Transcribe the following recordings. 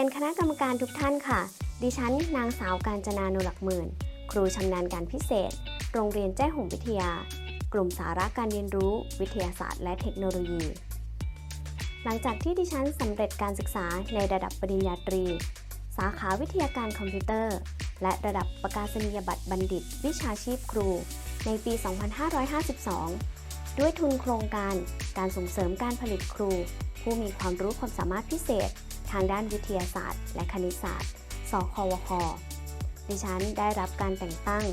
รียนคณะกรรมการทุกท่านค่ะ ดิฉันนางสาวการจนานุหลักหมื่น ครูชำนาญการพิเศษ โรงเรียนแจ้ห่มวิทยา กลุ่มสาระการเรียนรู้ วิทยาศาสตร์ และเทคโนโลยี หลังจากที่ดิฉันสำเร็จการศึกษาในระดับปริญญาตรี สาขาวิทยาการคอมพิวเตอร์ และระดับประกาศนียบัตรบัณฑิต วิชาชีพครู ในปี 2552 ด้วยทุนโครงการการส่งเสริมการผลิตครู ผู้มีความรู้ความสามารถพิเศษ ทางด้านวิทยาศาสตร์ และคณิตศาสตร์ สควค ดิฉันได้รับการแต่งตั้ง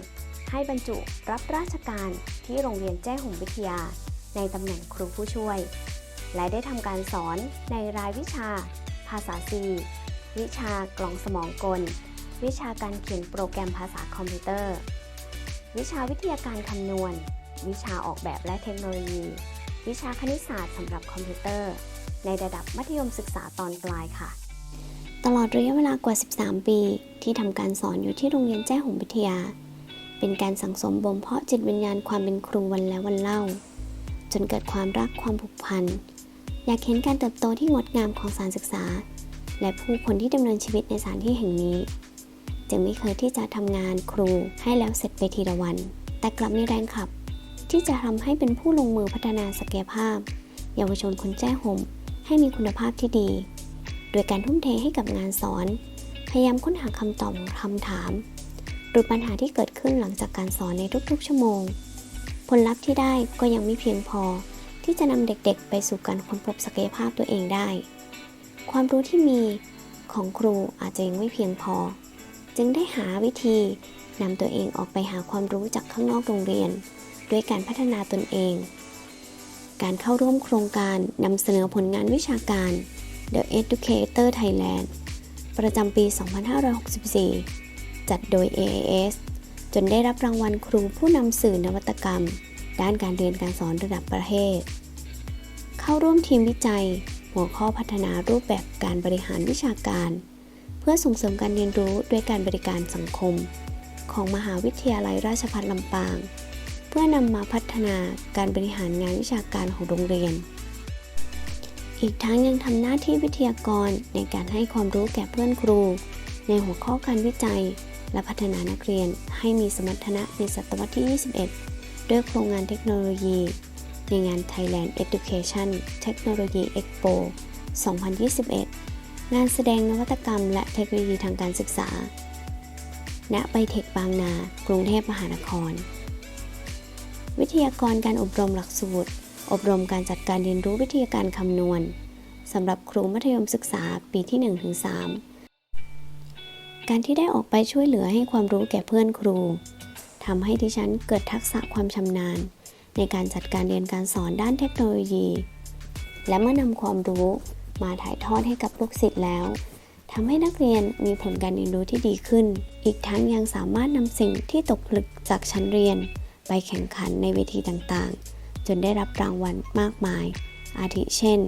ให้บรรจุรับราชการที่โรงเรียนแจ้ห่มวิทยา ในตำแหน่งครูผู้ช่วย และได้ทำการสอนในรายวิชา ภาษา C วิชากล่องสมองกล วิชาการเขียนโปรแกรมภาษาคอมพิวเตอร์ วิชาวิทยาการคำนวณ วิชาออกแบบและเทคโนโลยี วิชาคณิตศาสตร์สำหรับคอมพิวเตอร์ ในระดับมัธยมศึกษาตอนปลายค่ะ ตลอดระยะเวลากว่า 13 ปี ที่ทำการสอนอยู่ที่โรงเรียนแจ้ห่มวิทยา เป็นการสังสมบ่มเพาะจิตวิญญาณความเป็นครูวันแล้ววันเล่า จนเกิดความรักความผูกพัน อยากเห็นการเติบโตที่งดงามของสารศึกษา และผู้คนที่ดำเนินชีวิตในสถานที่แห่งนี้จึงไม่เคยที่จะทำงานครูให้แล้วเสร็จไปทีละวัน แต่กลับมีแรงขับ ที่จะทำให้เป็นผู้ลงมือพัฒนาศักยภาพ เยาวชนคนแจ้ห่มให้มีคุณภาพที่ดี โดยการทุ่มเทให้กับงานสอน พยายามค้นหาคำตอบของคำถาม หรือปัญหาที่เกิดขึ้นหลังจากการสอนในทุกๆ ชั่วโมง ผลลัพธ์ที่ได้ก็ยังไม่เพียงพอที่จะนำเด็กๆ ไปสู่การค้นพบศักยภาพตัวเองได้ ความรู้ที่มีของครูอาจจะยังไม่เพียงพอ จึงได้หาวิธีนำตัวเองออกไปหาความรู้จากข้างนอกโรงเรียน ด้วยการพัฒนาตนเอง การเข้าร่วมโครงการนำเสนอผลงานวิชาการ The Educator Thailand ประจำปี 2564 จัดโดย AIS จนได้รับรางวัลครูผู้นำสื่อนวัตกรรม ด้านการเรียนการสอนระดับประเทศ เข้าร่วมทีมวิจัย หัวข้อพัฒนารูปแบบการบริหารวิชาการ เพื่อส่งเสริมการเรียนรู้ด้วยการบริการสังคม ของมหาวิทยาลัยราชภัฏลำปาง พื่อนำมาพัฒนาการบริหารงานวิชาการของโรงเรียน อีกทั้งยังทำหน้าที่วิทยากรในการให้ความรู้แก่เพื่อนครู ในหัวข้อการวิจัย และพัฒนานักเรียนให้มีสมรรถนะในศตวรรษที่ 21 ด้วยโครงงานเทคโนโลยี ในงาน Thailand Education Technology Expo 2021 งานแสดงนวัตกรรมและเทคโนโลยีทางการศึกษา ณ ไบเทคบางนา กรุงเทพมหานคร วิทยากรการอบรมหลักสูตร อบรมการจัดการเรียนรู้วิทยาการคำนวณสำหรับครูมัธยมศึกษาปีที่ 1-3 การที่ได้ออกไปช่วยเหลือให้ความรู้แก่เพื่อนครูทำให้ดิฉันเกิดทักษะความชำนาญ ในการจัดการเรียนการสอนด้านเทคโนโลยี และเมื่อนำความรู้มาถ่ายทอดให้กับลูกศิษย์แล้วทำให้นักเรียนมีผลการเรียนรู้ที่ดีขึ้น อีกทั้งยังสามารถนำสิ่งที่ตกผลึกจากชั้นเรียน ไปแข่งขันในเวทีต่างๆ จนได้รับรางวัลมากมาย อาทิเช่น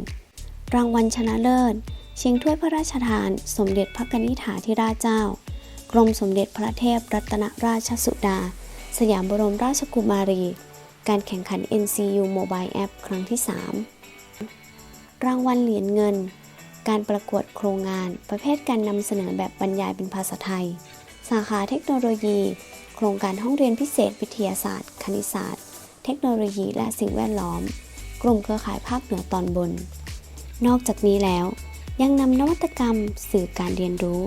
รางวัลชนะเลิศ ชิงถ้วยพระราชทาน สมเด็จพระกนิษฐาธิราชเจ้า กรมสมเด็จพระเทพรัตนราชสุดา สยามบรมราชกุมารี การแข่งขัน NCU Mobile App ครั้งที่ 3 รางวัลเหรียญเงิน การประกวดโครงงาน ประเภทการนำเสนอแบบบรรยายเป็นภาษาไทย สาขาเทคโนโลยี โครงการห้องเรียนพิเศษวิทยาศาสตร์ คณิตศาสตร์ เทคโนโลยี และสิ่งแวดล้อม กลุ่มเครือข่ายภาคเหนือตอนบน นอกจากนี้แล้ว ยังนำนวัตกรรมสื่อการเรียนรู้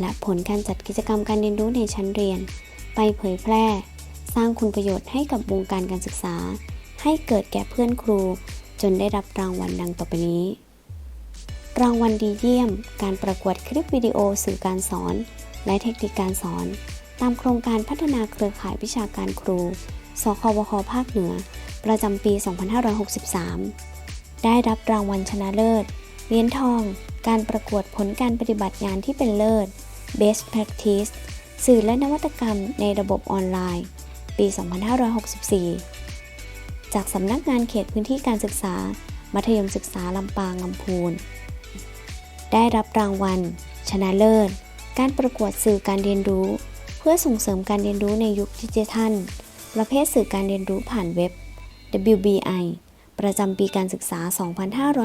และผลการจัดกิจกรรมการเรียนรู้ในชั้นเรียน ไปเผยแพร่ สร้างคุณประโยชน์ให้กับวงการการศึกษา ให้เกิดแก่เพื่อนครู จนได้รับรางวัลดังต่อไปนี้ รางวัลดีเยี่ยม การประกวดคลิปวิดีโอสื่อการสอน และเทคนิคการสอน ตามโครงการพัฒนาเครือข่ายวิชาการครู สควคภาคเหนือ ประจำปี 2563 ได้รับรางวัลชนะเลิศ เหรียญทอง การประกวดผลการปฏิบัติงานที่เป็นเลิศ Best Practice สื่อและนวัตกรรมในระบบออนไลน์ ปี 2564 จากสำนักงานเขตพื้นที่การศึกษา มัธยมศึกษาลำปางลำพูน ได้รับรางวัล ชนะเลิศ การประกวดสื่อการเรียนรู้ พื่อส่งเสริมการเรียนรู้ในยุคดิจิทัล ประเภทสื่อการเรียนรู้ผ่านเว็บ WBI ประจำปีการศึกษา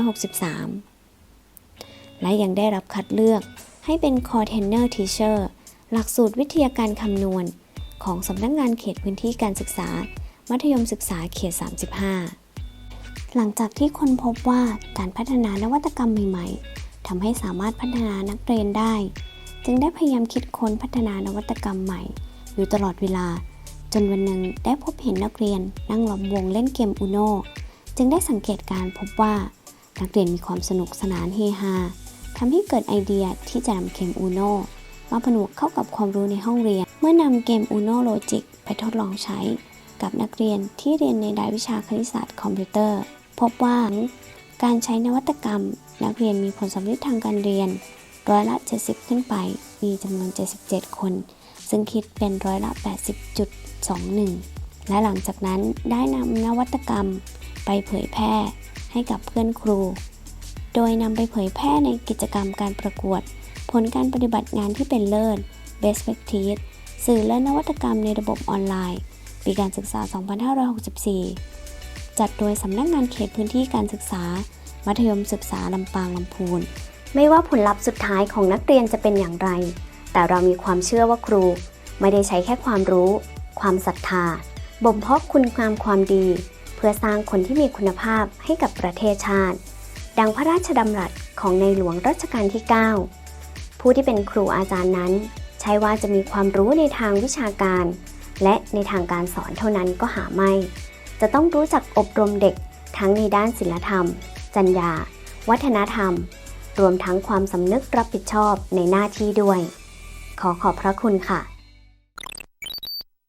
2563 และยังได้รับคัดเลือกให้เป็น Core Tenure Teacher หลักสูตรวิทยาการคำนวณ ของสำนักงงานเขตพื้นที่การศึกษา มัธยมศึกษาเขต 35 หลังจากที่ค้นพบว่าการพัฒนานวัตกรรมใหม่ ๆทำให้สามารถพัฒนานักเรียนได้ จึงได้พยายามคิดค้นพัฒนานวัตกรรมใหม่ อยู่ตลอดเวลา จนวันหนึ่งได้พบเห็นนักเรียนนั่งล้อมวงเล่นเกมอูโนจึงได้สังเกตการพบว่านักเรียนมีความสนุกสนานเฮฮาทำให้เกิดไอเดียที่จะนำเกมอูโนมาผนวกเข้ากับความรู้ในห้องเรียน เมื่อนำเกมอูโนโลจิกไปทดลองใช้ กับนักเรียนที่เรียนในรายวิชาคณิตศาสตร์คอมพิวเตอร์ พบว่าการใช้นวัตกรรม นักเรียนมีผลสำเร็จทางการเรียน ร้อยละ 70 ขึ้นไป มีจำนวน 77 คน ซึ่งคิดเป็นร้อยละ 80.21 และหลังจากนั้นได้นำนวัตกรรมไปเผยแพร่ให้กับเพื่อนครู โดยนำไปเผยแพร่ในกิจกรรมการประกวด ผลการปฏิบัติงานที่เป็นเลิศ Best Practice สื่อและนวัตกรรมในระบบออนไลน์ ปีการศึกษา 2564 จัดโดยสำนักงานเขตพื้นที่การศึกษา มัธยมศึกษาลำปางลำพูน ไม่ว่าผลลัพธ์สุดท้ายของนักเรียนจะเป็นอย่างไร แต่เรามีความเชื่อว่าครู ไม่ได้ใช้แค่ความรู้ ความศรัทธา บ่มเพาะคุณงามความดี เพื่อสร้างคนที่มีคุณภาพให้กับประเทศชาติ ดังพระราชดำรัสของในหลวงรัชกาลที่ 9 ผู้ที่เป็นครูอาจารย์นั้น ใช่ว่าจะมีความรู้ในทางวิชาการ และในทางการสอนเท่านั้นก็หาไม่ จะต้องรู้จักอบรมเด็กทั้งในด้านศิลธรรม จรรยา วัฒนธรรม รวมทั้งความสำนึกรับผิดชอบในหน้าที่ด้วย ขอขอบพระคุณค่ะ